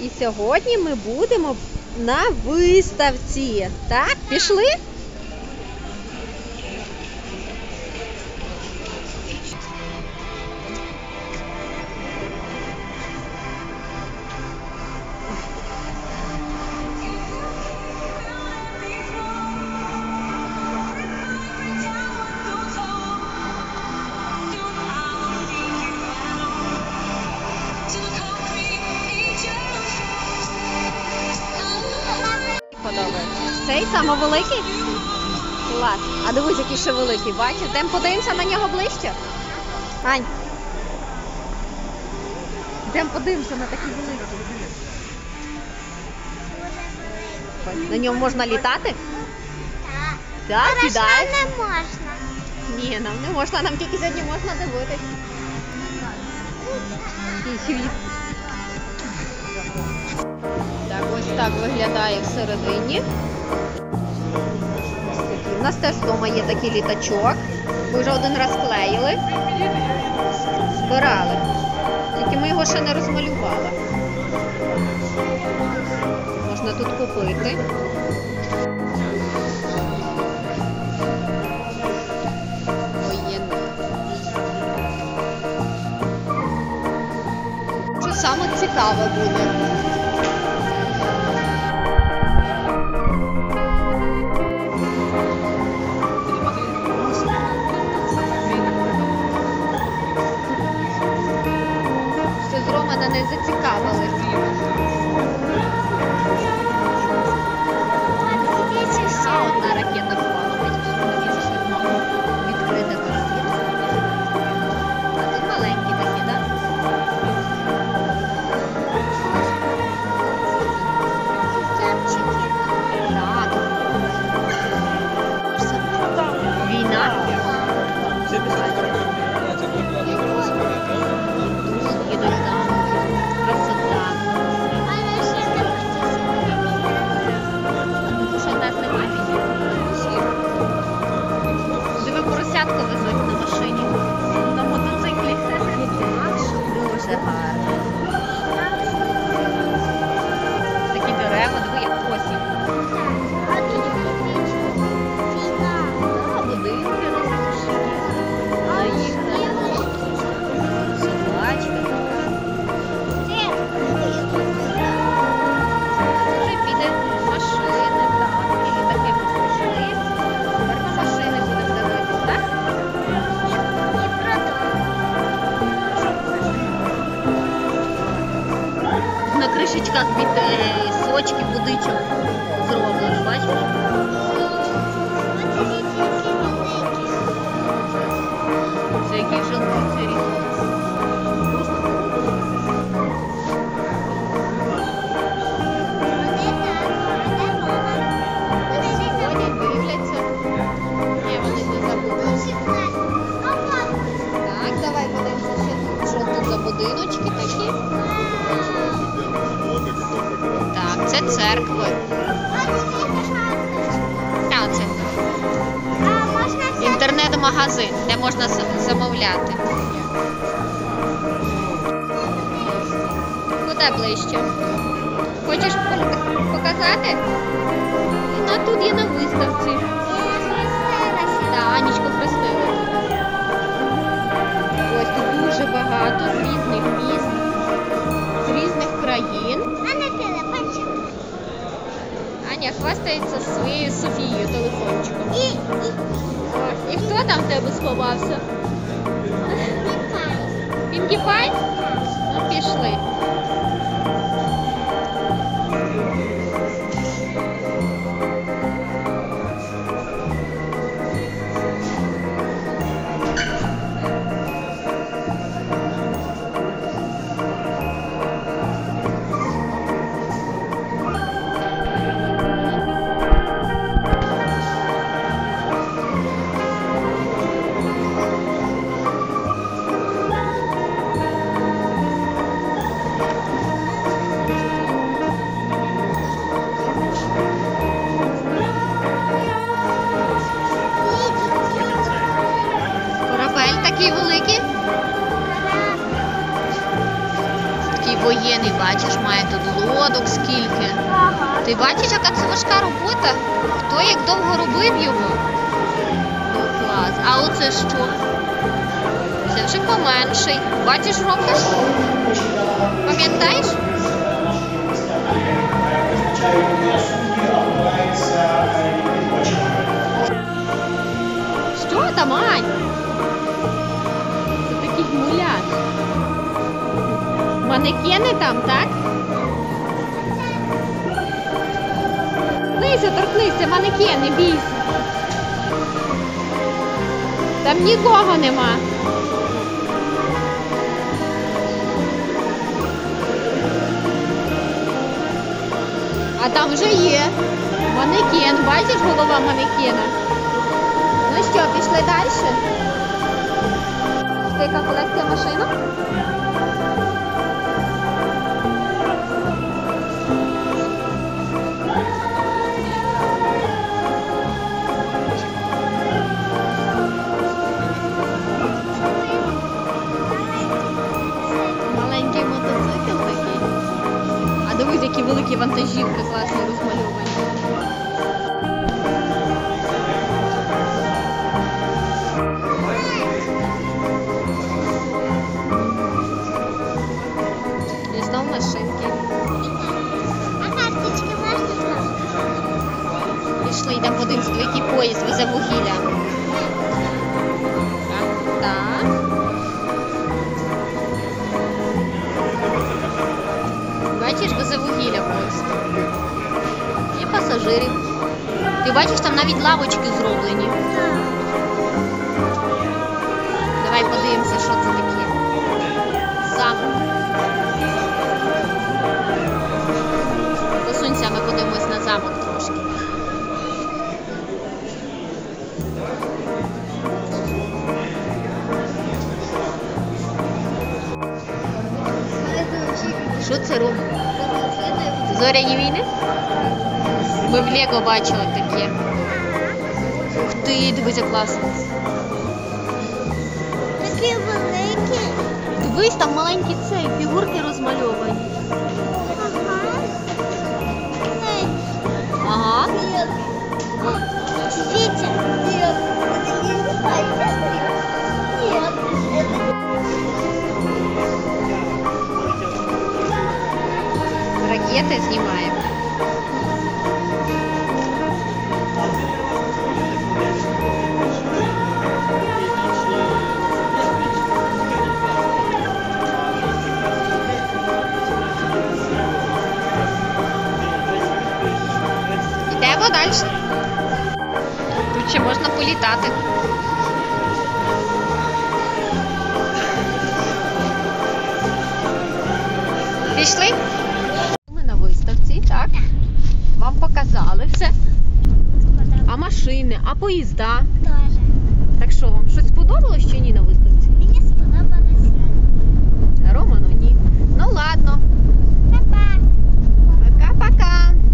І сьогодні ми будемо на виставці. Так, пішли? Цей саме великий? Клас. А дивись, який ще великий. Бачиш? Йдемо подивимося на нього ближче. Ань. Йдемо подивимося на такий великий. На ньому можна літати? Так. Так, сідай. що не можна? Ні, нам не можна, нам тільки сьогодні можна дивитись. Так, ось так виглядає всередині. У нас теж вдома є такий літачок. Ми вже один раз клеїли. Збирали. Тільки ми його ще не розмалювали. Можна тут купити. Що саме цікаве буде? На кришечках від сочки будичок зроблено, бачиш? Це який не забудуть. Так, давай подивимося, що тут за будиночки церкви. Так, це інтернет-магазин, де можна замовляти. Куди ближче? Хочеш показати? Ну, тут є на виставці. Так, Анічку хрестили. Ось тут дуже багато різних міст, хвастається своєю Софією телефончиком. І хто там в тебе сховався? Пінкі Пай? Ну, пішли. Воєнний, бачиш, має тут лодок скільки. Ти бачиш, яка це важка робота? Хто як довго робив його? Ну, клас. А оце що? Це вже поменший. Бачиш, робиш? Пам'ятаєш? Що там, Манекени там, так? Торкнися, торкнися, манекени, бійся. Там нікого нема. А там вже є. Манекен, бачиш голова манекена? Ну що, пішли далі? Це яка колекція машинок? Пасажирів. Ти бачиш, там навіть лавочки зроблені. Давай подивимося, що це таке. Замок. Посунься, ми подивимось на замок трошки. Що це робить? Зоряні війни? Ми в Лего бачили таке. Ух ти, дивися класно. Такі великі. Дивись, там маленькі цей, фігурки розмальовані. Ага. Ага. Нет. Ракети знімаємо. безпечно. Тут ще можна політати. Пішли? Ми на виставці, так? Вам показали все. А машини, а поїзда. Теж. Так що вам щось сподобалось чи ні на виставці? Мені сподобалося. Роману ні. Ну ладно. Пока-пока. Пока-пока.